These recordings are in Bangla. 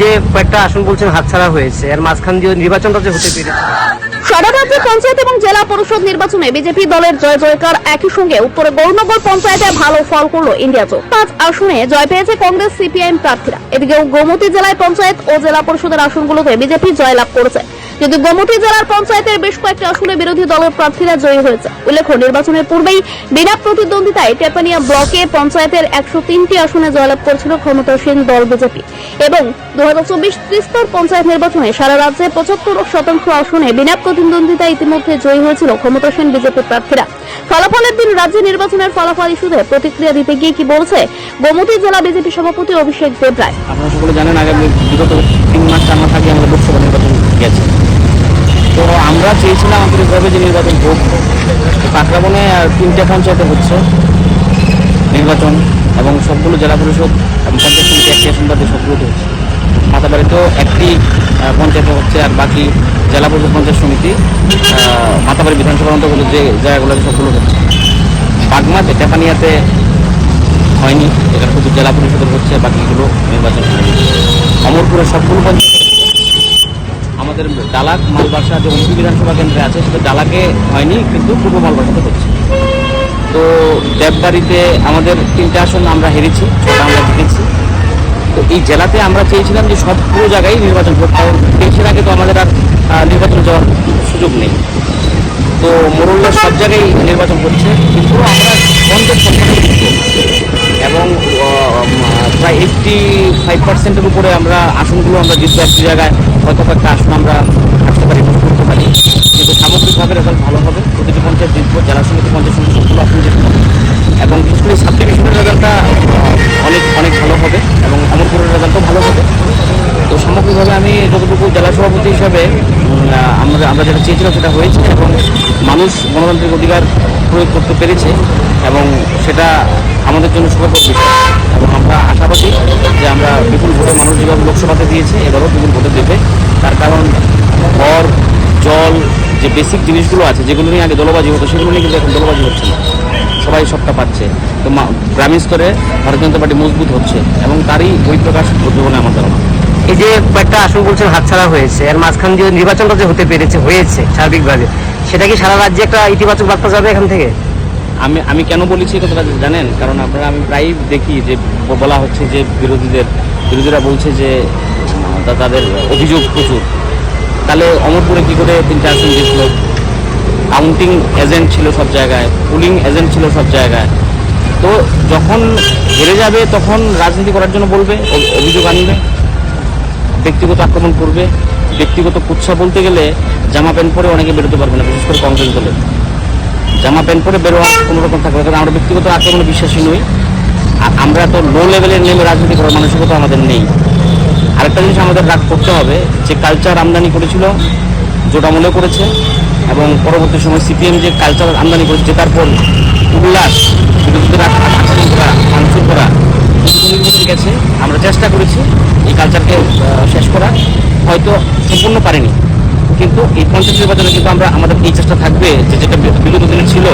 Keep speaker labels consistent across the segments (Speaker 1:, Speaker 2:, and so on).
Speaker 1: যে কয়েকটা আসন বলছেন, হাতছাড়া হয়েছে। আর মাঝখান দিয়ে নির্বাচনটা যে হতে পেরেছে
Speaker 2: সারা রাজ্যে পঞ্চায়েত এবং জেলা পরিষদ নির্বাচনে বিজেপি দলের জয় জয়কার একই সঙ্গে উত্তরে গৌরনগর পঞ্চায়েতে ভালো ফল করল ইন্ডিয়া জোট পাঁচ আসনে জয় পেয়েছে কংগ্রেস সিপিআইএম প্রার্থীরা। এদিকে গোমতী জেলায় পঞ্চায়েত ও জেলা পরিষদের আসনগুলোতে বিজেপি জয়লাভ করেছে। যদি গোমতী জেলার পঞ্চায়েতের বেশ কয়েকটি আসনে বিরোধী দলের প্রার্থীরা জয়ী হয়েছে। উল্লেখ্য, নির্বাচনের পূর্বেই বিনা প্রতিদ্বন্দ্বিতায় টেপানিয়া ব্লকে পঞ্চায়েতের একশো তিনটি আসনে জয়লাভ করেছিল ক্ষমতাসীন দল বিজেপি। এবং দু হাজার চব্বিশ ত্রিস্তর পঞ্চায়েত নির্বাচনে সারা রাজ্যে পঁচাত্তর শতাংশ আসনে বিনা প্রতিদ্বন্দ্বিতায় ইতিমধ্যে জয়ী হয়েছিল ক্ষমতাসীন বিজেপি প্রার্থীরা। ফলাফলের দিন রাজ্য নির্বাচনের ফলাফল ইস্যুতে প্রতিক্রিয়া দিতে গিয়ে কি বলছে গোমতী জেলা বিজেপি সভাপতি অভিষেক দেবরায়?
Speaker 3: আপনারা সকলে জানেন আগামী বিগত তিন মাস, চার মাস আগে আমাদের লোকসভা নির্বাচন গেছে তো আমরা চেয়েছিলাম আন্তরিকভাবে যে নির্বাচন হোক। আর তিনটে পঞ্চায়েতে হচ্ছে নির্বাচন এবং সবগুলো জেলা পরিষদ এবং পঞ্চায়েত সমিতি একটি আসন বাদে সবগুলোতে হচ্ছে। মাতাবাড়িতেও একটি পঞ্চায়েতে হচ্ছে আর বাকি জেলা পরিষদ পঞ্চায়েত সমিতি আহ, মাতাবাড়ি বিধানসভার অন্তর্গত যে জায়গাগুলো সবগুলো হচ্ছে। বাগমাতে টেপানিয়াতে হয়নি এখানে শুধু জেলা পরিষদের হচ্ছে বাকিগুলো নির্বাচন অমরপুরের সবগুলো পঞ্চায়েত আমাদের ডালাক মালবাসা যে অমরপুর বিধানসভা কেন্দ্রে আছে, সেটা ডালাকে হয়নি, কিন্তু পূর্ব মালবাসাতে হচ্ছে। তো দেববাড়িতে আমাদের তিনটে আসন আমরা হেরেছি, ছটা আমরা জিতেছি। তো এই জেলাতে আমরা চেয়েছিলাম যে সব পুরো জায়গায় নির্বাচন হোক কারণ দেশের আগে তো আমাদের আর নির্বাচন যাওয়ার সুযোগ নেই। তো মোরল্লা সব জায়গায় নির্বাচন হচ্ছে, কিন্তু আমরা পঞ্চাশ এবং প্রায় এইটটি ফাইভ পার্সেন্টের উপরে আমরা আসনগুলো আমরা জিতবো একটি জায়গায়। হয়তো কয়েকটা আসন আমরা আসতে পারি করতে পারি। কিন্তু সামগ্রিকভাবে রেজাল্ট ভালো হবে। প্রতিটি পঞ্চায়েত জিতবো, জেলা সমিতি, পঞ্চায়েত সমিতি সবগুলো আসন জিতবো। এবং বিশেষ করে সাব ডিভিশনের রেজাল্টটা অনেক অনেক ভালো হবে এবং অমরপুরের রেজাল্টও ভালো হবে। তো সামগ্রিকভাবে আমি যতটুকু জেলা সভাপতি হিসাবে আমরা আমরা যেটা চেয়েছিলাম সেটা হয়েছে এবং মানুষ গণতান্ত্রিক অধিকার প্রয়োগ করতে পেরেছে এবং সেটা আমাদের জন্য সুখবর বিষয়। যে আমরা বিপুল ভোটে মানুষ যেভাবে লোকসভাতে দিয়েছে, এবারও বিপুল ভোটে দেবে। তার কারণ ঘর জল, যে বেসিক জিনিসগুলো আছে, যেগুলো নিয়ে আগে দলবাজি হতো, সেগুলো নিয়ে কিন্তু এখন দলবাজি হচ্ছে না। সবাই সবটা পাচ্ছে। তো গ্রামীণ স্তরে ভারতীয় জনতা পার্টি মজবুত হচ্ছে এবং তারই বহিঃপ্রকাশ ঘটবে বলে আমার ধারণা।
Speaker 1: এই যে কয়েকটা আসন বলছেন, হাতছাড়া হয়েছে। আর মাঝখান দিয়ে নির্বাচনটা যে হতে পেরেছে, হয়েছে সার্বিকভাবে। সেটা কি সারা রাজ্যে একটা ইতিবাচক বার্তা যাবে এখান থেকে?
Speaker 3: আমি আমি কেন বলেছি কথাটা জানেন? কারণ আপনারা আমি প্রায়ই দেখি যে বলা হচ্ছে যে বিরোধীদের, বিরোধীরা বলছে যে তাদের অভিযোগ প্রচুর। তাহলে অমরপুরে কী করে তিনটা আসন জিতল? কাউন্টিং এজেন্ট ছিল সব জায়গায়, পুলিং এজেন্ট ছিল সব জায়গায়। তো যখন হেরে যাবে, তখন রাজনীতি করার জন্য বলবে অভিযোগ আনবে, ব্যক্তিগত আক্রমণ করবে, ব্যক্তিগত কুৎসা বলতে গেলে জামা প্যান্ট পরে অনেকে বেরোতে পারবে না, বিশেষ করে কংগ্রেস দলে। জামা প্যান্ট পরে বেরোয়া কোনো রকম থাকবে কারণ আমরা ব্যক্তিগত আক্রমণে বিশ্বাসী নই। আর আমরা তো লো লেভেলের নেমে রাজনীতি করার মানসিকতা আমাদের নেই। আরেকটা জিনিস আমাদের রাগ করতে হবে, যে কালচার আমদানি করেছিল জোটামূলে করেছে, এবং পরবর্তী সময় সিপিএম যে কালচার আমদানি করেছে জেতার পর উল্লাস করা ভাঙচুর করা গেছে। আমরা চেষ্টা করেছি এই কালচারকে শেষ করা হয়তো সম্পূর্ণ পারিনি। কিন্তু এই পঞ্চায়েত নির্বাচনে কিন্তু আমরা আমাদের এই চেষ্টা থাকবে যে যেটা বিগত দিনে ছিল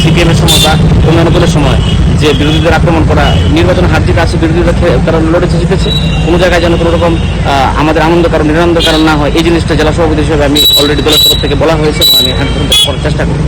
Speaker 3: সিপিএমের সময় বা অন্যান্য দলের সময়, যে বিরোধীদের আক্রমণ করা, নির্বাচন হার জিতে আছে বিরোধীরা তারা লড়েছে, জিতেছে, কোনো জায়গায় যেন কোনো রকম আমাদের আনন্দ কারণ নিরানন্দ কারণ না হয়, এই জিনিসটা জেলা সভাপতি হিসেবে আমি অলরেডি দলের তরফ থেকে বলা হয়েছে এবং আমি হান্ড্রেড করার চেষ্টা করি